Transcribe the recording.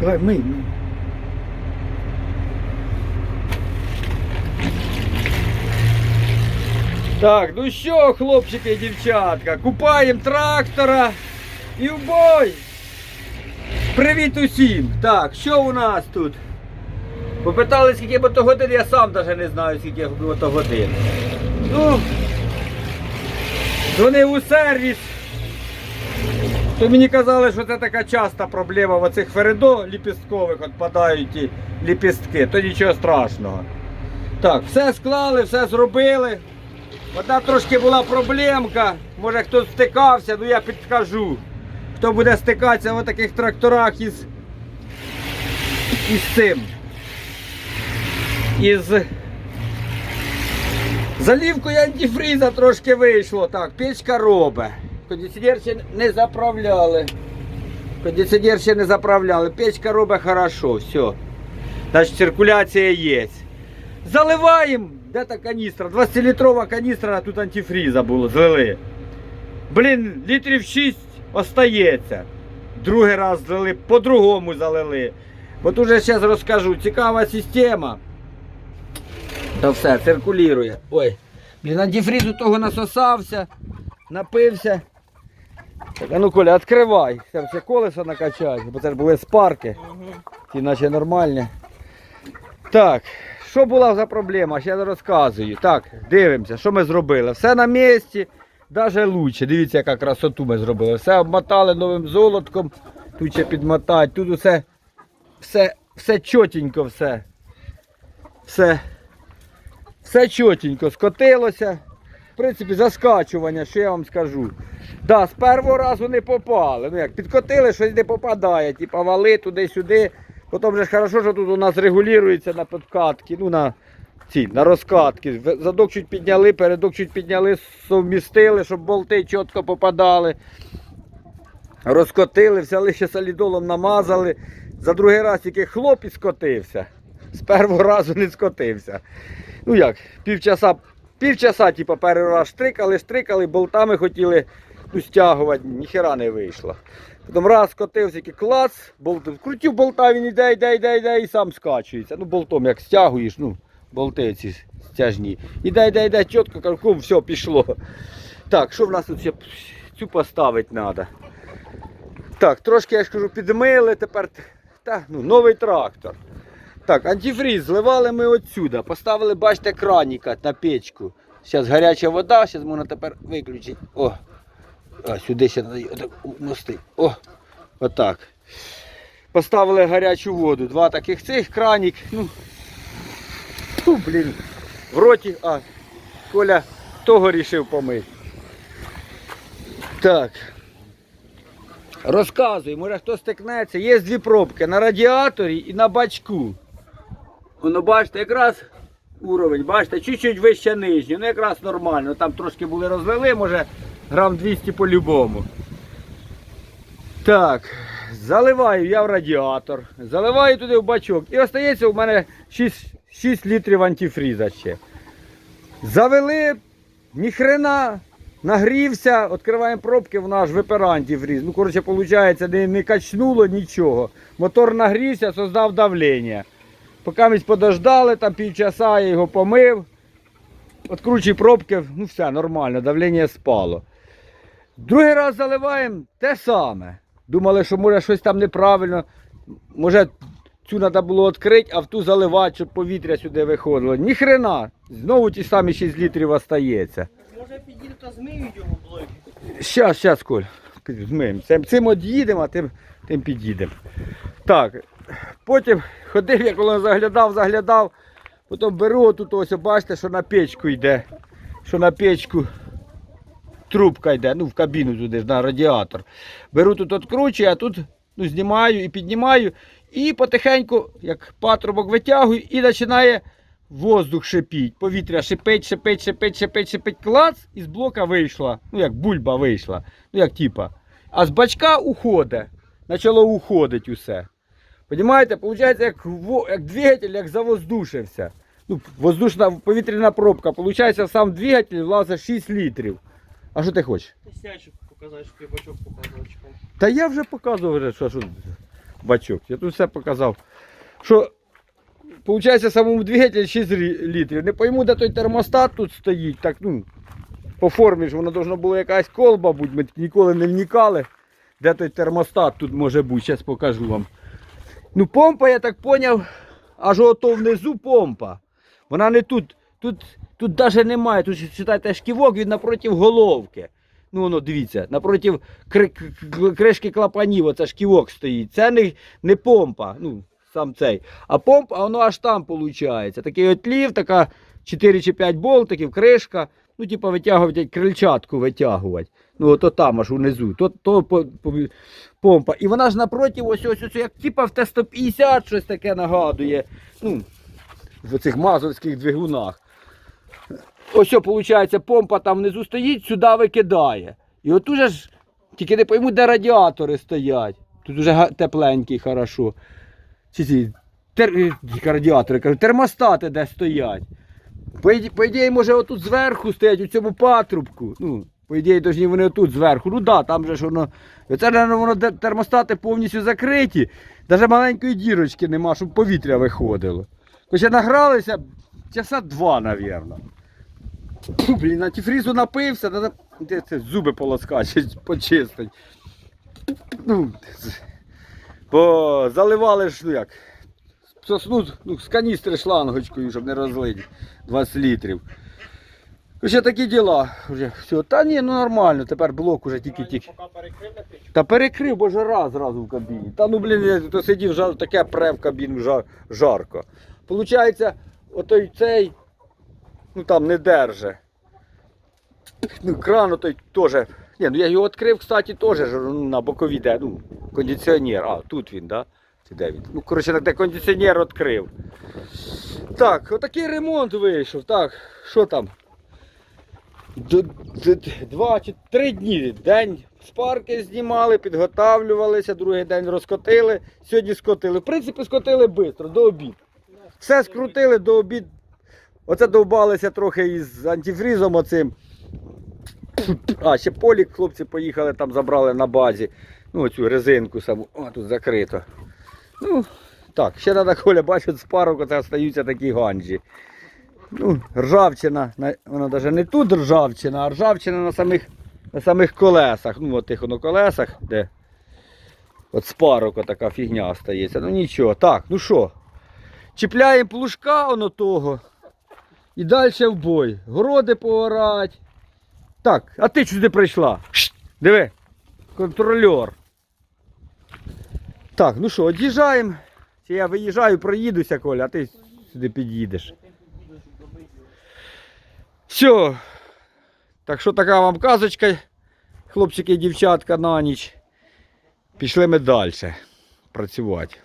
Давай, мий. Так, ну що, хлопчики і дівчатка, купаємо трактора і в бой! Привіт усім! Так, що у нас тут? Попитали, скільки бо то годин, я сам навіть не знаю, скільки бо то годин. Ну, дзвонив у сервіс. То мені казали, що це така часта проблема в оцих фередо ліпісткових відпадають ті ліпістки, то нічого страшного. Так, все склали, все зробили. Одна трошки була проблемка, може хтось стикався, ну я підкажу. Хто буде стикатися в таких тракторах із, із цим. Із залівкою антифріза трошки вийшло. Так, печка робить. Кондиціонер ще не заправляли. Кондиціонер ще не заправляли. Печка робить хорошо, все. Значить циркуляція є. Заливаємо. Де та каністра? 20-літрова каністра, тут антифріза було, злили. Блін, літрів 6 остається. Другий раз злили, по-другому залили. От уже зараз розкажу. Цікава система. Та все, циркулює. Ой. Блін, антифріз у того насосався, напився. Так, а ну Коля, відкривай. Це все колесо накачай, бо це ж були спарки. Ті наче нормальні. Так, що була за проблема? Ще розказую. Так, дивимося, що ми зробили. Все на місці, навіть лучше. Дивіться, яка красоту ми зробили. Все обмотали новим золотком. Тут ще підмотати, тут усе, все, все чотенько, все. Все. Все чотенько скотилося. Принципі, заскачування, що я вам скажу. Да, з першого разу не попали. Ну як, підкотили, щось не попадає. Типа вали туди-сюди. Потім же ж хорошо, що тут у нас регулюється на підкатки, ну на ці, на розкатки. Задок чуть підняли, передок чуть підняли, совмістили, щоб болти чітко попадали. Розкотили, взяли ще солідолом намазали. За другий раз тільки хлоп і скотився. З першого разу не скотився. Ну як, півчаса, півчаса, типу, перший раз штрикали, штрикали, болтами хотіли ну, стягувати, ніхера не вийшло. Потім раз скотився, тільки клац, болт, крутів болта, він іде, йде, йде, йде і сам скачується. Ну, болтом як стягуєш, ну, болти ці стяжні. Іде, йде, йде, чітко, карком, все, пішло. Так, що в нас тут ще цю поставити треба? Так, трошки, я ж кажу, підмили, тепер та, ну, новий трактор. Так, антифріз зливали ми отсюда. Поставили, бачите, краніка на печку. Зараз гаряча вода, зараз можна тепер виключити. О, а, сюди ще треба отак умости. О, отак. Поставили гарячу воду. Два таких цих кранік. Ну, тьфу, блін. В роті, а, Коля того рішив помити. Так. Розказуй, може хто стикнеться. Є дві пробки на радіаторі і на бачку. Воно бачите, якраз уровень, бачите, чуть-чуть вище нижній, ну якраз нормально. Там трошки були розлили, може грам 200 по-любому. Так, заливаю я в радіатор, заливаю туди в бачок. І остається у мене 6, 6 літрів антифріза ще. Завели, ніхрена, нагрівся, відкриваємо пробки, вона аж випирає антифріз. Ну, коротше, виходить, не, не качнуло нічого. Мотор нагрівся, создав давлення. Поки ми подождали, там півчаса я його помив. Откручую пробки, ну все, нормально, давлення спало. Другий раз заливаємо те саме. Думали, що може щось там неправильно. Може цю треба було відкрити, а в ту заливати, щоб повітря сюди виходило. Ніхрена, знову ті самі 6 літрів остається. Може підійду та змиють його блоки. Щас, щас, Коль, змиємо. Цим, цим од'їдемо, а тим, тим під'їдемо. Так, потім ходив, я коли заглядав, заглядав, потім беру отут ось, бачите, що на печку йде. Що на печку трубка йде, ну в кабіну туди, на радіатор. Беру тут відкручую, а тут ну, знімаю і піднімаю. І потихеньку, як патрубок витягую, і починає воздух шипіть. Повітря шипить, шипить, шипить, шипить, шипить, клац, і з блока вийшла. Ну як бульба вийшла. Ну як типа. А з бачка уходить. Почало уходить усе. Понимаєте, виходить, як, як двигатель, як завоздушився. Ну, воздушна повітряна пробка. Получається, сам двигатель влазить 6 літрів. А що ти хочеш? Сячок показати, щоб я бачок показував. Та я вже показував, що, що. бачок. Я тут все показав. Що, виходить, самому двигатель 6 літрів. Не пойму, де той термостат тут стоїть. Так, ну, по формі ж воно должно було якась колба бути, ми ніколи не вникали. Де той термостат тут може бути, зараз покажу вам. Ну, помпа, я так поняв, аж ото внизу помпа. Вона не тут. Тут, тут навіть немає. Тут читайте шківок, він напроти головки. Ну, воно, дивіться, напроти кришки клапанів, оце шківок стоїть. Це не, не помпа, ну, сам цей. А помпа, воно аж там виходить. Такий от лів, така 4 чи 5 болтиків, кришка. Ну, типа витягувати, крильчатку витягувати. Ну, ото там аж унизу. То, то по, по, помпа. І вона ж напроти, ось ось ось, як типа в Т-150 щось таке нагадує. Ну, в цих мазовських двигунах. Ось, виходить, помпа там внизу стоїть, сюди викидає. І от уже ж, тільки не пойму, де радіатори стоять. Тут уже тепленький, хорошо. Ці, ці, тер, е, радіатори, кажу, термостати де стоять. По ідеї, може, отут зверху стоять, у цьому патрубку. Ну, по ідеї, повинні вони отут зверху. Ну да, там же ж воно. Оце, наверно, воно термостати повністю закриті. Навіть маленької дірочки нема, щоб повітря виходило. Хоча награлися часа два, мабуть. Блін, антифрізу напився, треба це, зуби полоскати, почистить. Ну, бо заливали ж, ну як, сосну ну, з каністри шлангочкою, щоб не розлити 20 літрів. Ще такі діла. Вже все. Та ні, ну нормально, тепер блок уже тільки-тільки. Та перекрив, бо жара зразу в кабіні. Та ну блін, я то сидів, жар, таке пре в кабіну жар, жарко. Получається, отой цей, ну там не держи. Ну, кран отой теж. Ні, ну я його відкрив, кстати, теж ну, на боковій де, ну, кондиціонер. А, тут він, да? Чи де він? Ну, коротше, так де кондиціонер відкрив. Так, отакий ремонт вийшов. Так, що там? Два чи три дні. День спарки знімали, підготавлювалися, другий день розкотили, сьогодні скотили. В принципі, скотили швидко, до обід. Все скрутили до обід. Оце довбалися трохи із антифрізом оцим. А, ще полік хлопці поїхали, там забрали на базі. Ну, оцю резинку саму. О, тут закрито. Ну, так, ще треба, Коля, бачить, з парок оце остаються такі ганджі. Ну, ржавчина, вона навіть не тут ржавчина, а ржавчина на самих, на самих колесах. Ну, от тих воно колесах, де от спарок така фігня стається. Ну нічого. Так, ну що, чіпляємо плужка оно того і далі в бой. Городи поорать. Так, а ти сюди прийшла? Шт, диви, контрольор. Так, ну що, від'їжджаємо. Я виїжджаю, проїдуся, Коля, а ти сюди під'їдеш. Все. Так що така вам казочка, хлопчики і дівчатка на ніч. Пішли ми далі працювати.